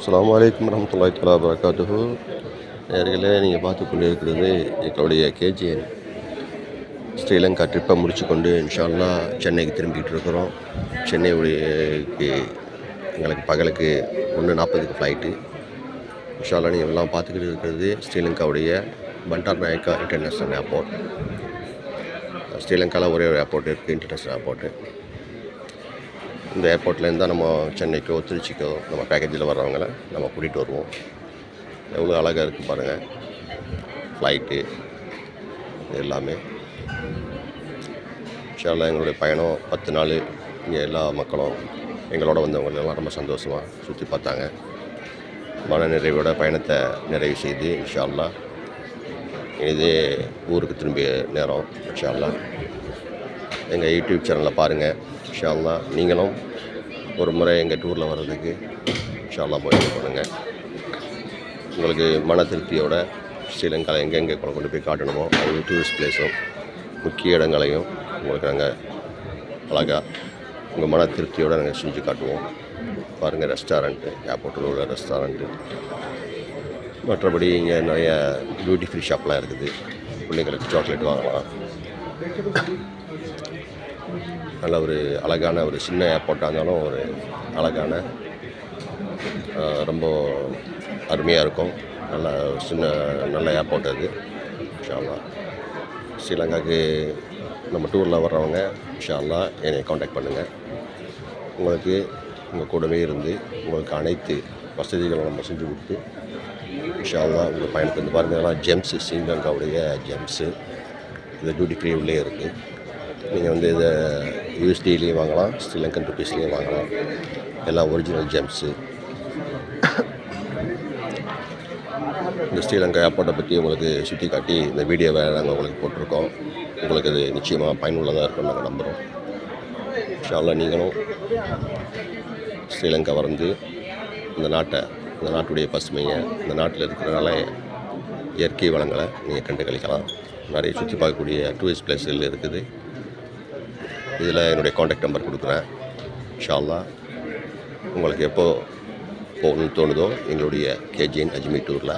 அஸ்லாம் வலைக்கம் வரமத்துல்லாய் தலா வரகாத்துஹு நேர்களே நீங்கள் பார்த்து கொண்டிருக்கிறது எங்களுடைய கேஜிஎன். ஸ்ரீலங்கா ட்ரிப்பை முடிச்சு கொண்டு இன்ஷால்லா சென்னைக்கு திரும்பிக்கிட்டு இருக்கிறோம். சென்னையுடையக்கு எங்களுக்கு பகலுக்கு ஒன்று நாற்பதுக்கு ஃப்ளைட்டு இன்ஷால்லா நீங்கள் எல்லாம் பார்த்துக்கிட்டு இருக்கிறது ஸ்ரீலங்காவுடைய பண்டார் நாயக்கா இன்டர்நேஷ்னல் ஏர்போர்ட் ஸ்ரீலங்காவில் ஒரே ஒரு ஏர்போர்ட் இருக்குது இன்டர்நேஷ்னல் ஏர்போர்ட்டு இந்த ஏர்போர்ட்லேருந்து தான் நம்ம சென்னைக்கோ திருச்சிக்கோ நம்ம பேக்கேஜில் வர்றவங்கள நம்ம கூட்டிகிட்டு வருவோம். எவ்வளோ அழகாக இருக்குது பாருங்கள் ஃப்ளைட்டு இது எல்லாமே. இன்ஷால்லா எங்களுடைய பயணம் பத்து நாள் இங்கே எல்லா மக்களும் எங்களோட வந்தவங்களெல்லாம் ரொம்ப சந்தோஷமாக சுற்றி பார்த்தாங்க. மன நிறைவோட பயணத்தை நிறைவு செய்து இன்ஷால்லா இதே ஊருக்கு திரும்பிய நேரம் இன்ஷால்லா எங்கள் யூடியூப் சேனலில் பாருங்கள் இன்ஷால்லா நீங்களும் ஒரு முறை எங்கள் டூரில் வர்றதுக்கு இன்ஷால்லா முயற்சி பண்ணுங்கள் உங்களுக்கு மன திருப்தியோட ஸ்ரீலங்காவில் எங்கெங்கே கொண்டு கொண்டு போய் காட்டணுமோ அது டூரிஸ்ட் பிளேஸும் முக்கிய இடங்களையும் உங்களுக்கு நாங்கள் அழகாக உங்கள் மன திருப்தியோடு நாங்கள் செஞ்சு காட்டுவோம். பாருங்கள் ரெஸ்டாரண்ட்டு ஏர்போர்ட்டில் உள்ள ரெஸ்டாரண்ட்டு மற்றபடி இங்கே நிறைய பியூட்டிஃபுல் ஃப்ரீ ஷாப்லாம் இருக்குது. பிள்ளைங்களுக்கு சாக்லேட் வாங்கலாம். நல்ல ஒரு அழகான ஒரு சின்ன ஏர்போர்ட்டாக இருந்தாலும் ஒரு அழகான ரொம்ப அருமையாக இருக்கும். நல்ல சின்ன நல்ல ஏர்போர்ட் அது. இன்ஷால்லா ஸ்ரீலங்காவுக்கு நம்ம டூரில் வர்றவங்க இன்ஷால்லா என்னை காண்டாக்ட் பண்ணுங்கள் உங்களுக்கு உங்கள் கூடவே இருந்து உங்களுக்கு அனைத்து வசதிகளும் நம்ம செஞ்சு கொடுத்து இன்ஷால்லா உங்கள் பயணத்தை வந்து பாருங்கள் ஜெம்ஸு ஸ்ரீலங்காவுடைய ஜெம்ஸு இது டியூட்டி ஃப்ரீ உள்ளே இருக்குது நீங்கள் வந்து இதை யூஎஸ்டிலையும் வாங்கலாம் ஸ்ரீலங்கன் ருபீஸ்லேயும் வாங்கலாம். எல்லாம் ஒரிஜினல் ஜெம்ஸு இந்த ஸ்ரீலங்கா ஏர்போர்ட்டை பற்றி உங்களுக்கு சுற்றி காட்டி இந்த வீடியோவை நாங்கள் உங்களுக்கு போட்டிருக்கோம். உங்களுக்கு இது நிச்சயமாக பயனுள்ளதாக இருக்கும்னு நாங்கள் நம்புகிறோம் ஷாலில் நீங்களும் ஸ்ரீலங்கா வந்து இந்த நாட்டை இந்த நாட்டுடைய பசுமையை இந்த நாட்டில் இருக்கிறனால இயற்கை வளங்களை நீங்கள் கண்டு கழிக்கலாம் நிறைய சுற்றி பார்க்கக்கூடிய டூரிஸ்ட் பிளேஸ்கள் இருக்குது. இதில் என்னுடைய காண்டாக்ட் நம்பர் கொடுக்குறேன். ஷால்லா உங்களுக்கு எப்போ போகணும்னு தோணுதோ எங்களுடைய கேஜிஎன் அஜ்மீர் டூரில்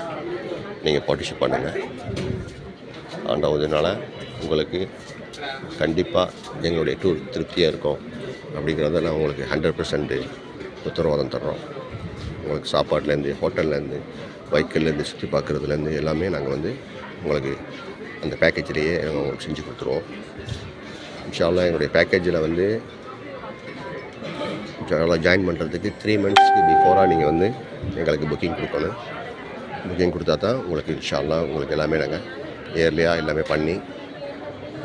நீங்கள் பார்ட்டிசிபேட் பண்ணுங்கள் ஆண்டாவதுனால உங்களுக்கு கண்டிப்பாக எங்களுடைய டூர் திருப்தியாக இருக்கும். அப்படிங்கிறத நான் உங்களுக்கு ஹண்ட்ரட் பர்சன்ட் உத்தரவாதம் தர்றோம். உங்களுக்கு சாப்பாட்லேருந்து ஹோட்டல்லேருந்து வைக்கல்லேருந்து சுற்றி பார்க்குறதுலேருந்து எல்லாமே நாங்கள் வந்து உங்களுக்கு அந்த பேக்கேஜ்லேயே நாங்கள் உங்களுக்கு செஞ்சு கொடுத்துருவோம். இன்ஷால்லாம் எங்களுடைய பேக்கேஜில் வந்து இன்ஷால்லா ஜாயின் பண்ணுறதுக்கு த்ரீ மந்த்ஸ்க்கு பிஃபோராக நீங்கள் வந்து எங்களுக்கு புக்கிங் கொடுக்கணும். புக்கிங் கொடுத்தா தான் உங்களுக்கு இன்ஷால்லா உங்களுக்கு எல்லாமே நாங்கள் இயர்லியாக எல்லாமே பண்ணி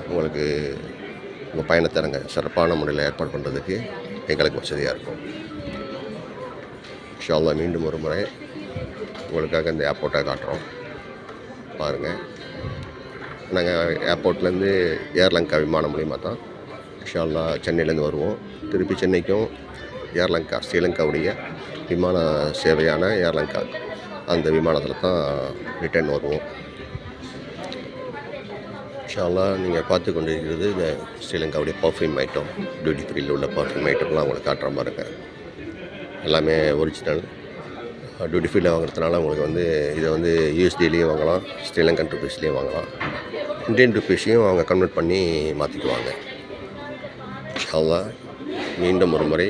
உங்களுக்கு உங்கள் பயணத்தை நாங்கள் சிறப்பான முறையில் ஏற்பாடு பண்ணுறதுக்கு எங்களுக்கு வசதியாக இருக்கும். இன்ஷால்லா மீண்டும் ஒரு முறை உங்களுக்காக இந்த ஏர்போர்ட்டை காட்டுறோம். பாருங்கள் நாங்கள் ஏர்போர்ட்லேருந்து ஏர்லங்கா விமானம் மூலிமா தான். இன்ஷால்லா சென்னையிலேருந்து வருவோம். திருப்பி சென்னைக்கும் ஏர்லங்கா ஸ்ரீலங்காவுடைய விமான சேவையான ஏர்லங்கா அந்த விமானத்தில் தான் ரிட்டர்ன் வருவோம். இன்ஷால்லா நீங்கள் பார்த்து கொண்டு இருக்கிறது இந்த ஸ்ரீலங்காவுடைய பர்ஃப்யூம் ஐட்டம் டியூட்டி ஃப்ரீயில் உள்ள பர்ஃப்யூம் ஐட்டம்லாம் உங்களுக்கு காட்டுற பாருங்க எல்லாமே ஒரிஜினல் டியூட்டி ஃப்ரீயில் வாங்குறதுனால உங்களுக்கு வந்து இதை வந்து யூஎஸ்டிலையும் வாங்கலாம் ஸ்ரீலங்கன் ருபீஸ்லேயும் வாங்கலாம். இந்தியன் ருப்பீஸையும் அவங்க கன்வெர்ட் பண்ணி மாற்றிக்குவாங்க இன்ஷால்லா மீண்டும் ஒரு முறை